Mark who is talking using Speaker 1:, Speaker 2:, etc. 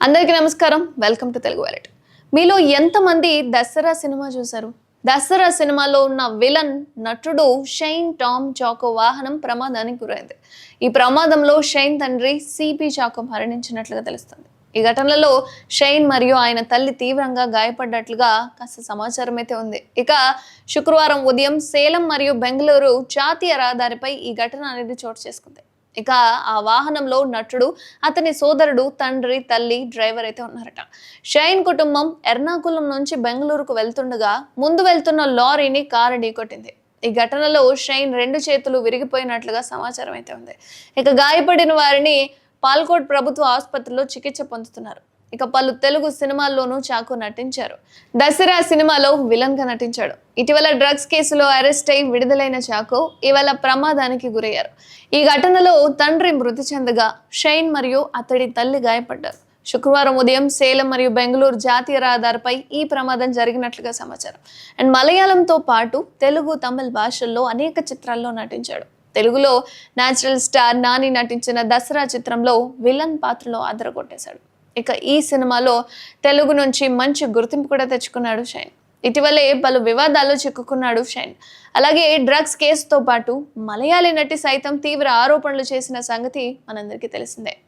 Speaker 1: అందరికీ నమస్కారం. Welcome to Telugu wallet మీలో ఎంతమంది దసరా సినిమా చూశారు? దసరా సినిమాలో ఉన్న విలన్ నటుడు షైన్ టామ్ చాకో వాహనం ప్రమాదానికి గురైంది. ఈ ప్రమాదంలో షైన్ తండ్రి సిపి చాకో మరణించినట్లుగా తెలుస్తుంది. ఈ ఘటనలో షైన్ మరియు ఆయన తల్లి తీవ్రంగా గాయపడ్డట్లుగా కాస్త సమాచారం అయితే ఉంది. ఇక శుక్రవారం ఉదయం సేలం మరియు బెంగళూరు జాతీయ రహదారిపై ఈ ఘటన అనేది చోటు చేసుకుంది. ఇక ఆ వాహనంలో నటుడు అతని సోదరుడు తండ్రి తల్లి డ్రైవర్ అయితే ఉన్నారట. షైన్ కుటుంబం ఎర్నాకుళం నుంచి బెంగళూరుకు వెళ్తుండగా ముందు వెళ్తున్న లారీని కారు ఢీకొట్టింది. ఈ ఘటనలో షైన్ రెండు చేతులు విరిగిపోయినట్లుగా సమాచారం అయితే ఉంది. ఇక గాయపడిన వారిని పాల్కోట్ ప్రభుత్వ ఆసుపత్రిలో చికిత్స పొందుతున్నారు. ఇక పలు తెలుగు సినిమాల్లోనూ చాకు నటించారు. దసరా సినిమాలో విలన్గా నటించాడు. ఇటీవల డ్రగ్స్ కేసులో అరెస్ట్ అయి విడుదలైన చాకు ఇవాళ ప్రమాదానికి గురయ్యారు. ఈ ఘటనలో తండ్రి మృతి చెందగా షైన్ మరియు అతడి తల్లి గాయపడ్డారు. శుక్రవారం ఉదయం సేలం మరియు బెంగళూరు జాతీయ రహదారిపై ఈ ప్రమాదం జరిగినట్లుగా సమాచారం. అండ్ మలయాళంతో పాటు తెలుగు తమిళ భాషల్లో అనేక చిత్రాల్లో నటించాడు. తెలుగులో న్యాచురల్ స్టార్ నాని నటించిన దసరా చిత్రంలో విలన్ పాత్రలో అదరగొట్టేశాడు. ఇక ఈ సినిమాలో తెలుగు నుంచి మంచి గుర్తింపు కూడా తెచ్చుకున్నాడు షైన్. ఇటీవలే పలు వివాదాల్లో చిక్కుకున్నాడు షైన్. అలాగే డ్రగ్స్ కేసుతో పాటు మలయాళీ నటి సైతం తీవ్ర ఆరోపణలు చేసిన సంగతి మనందరికీ తెలిసిందే.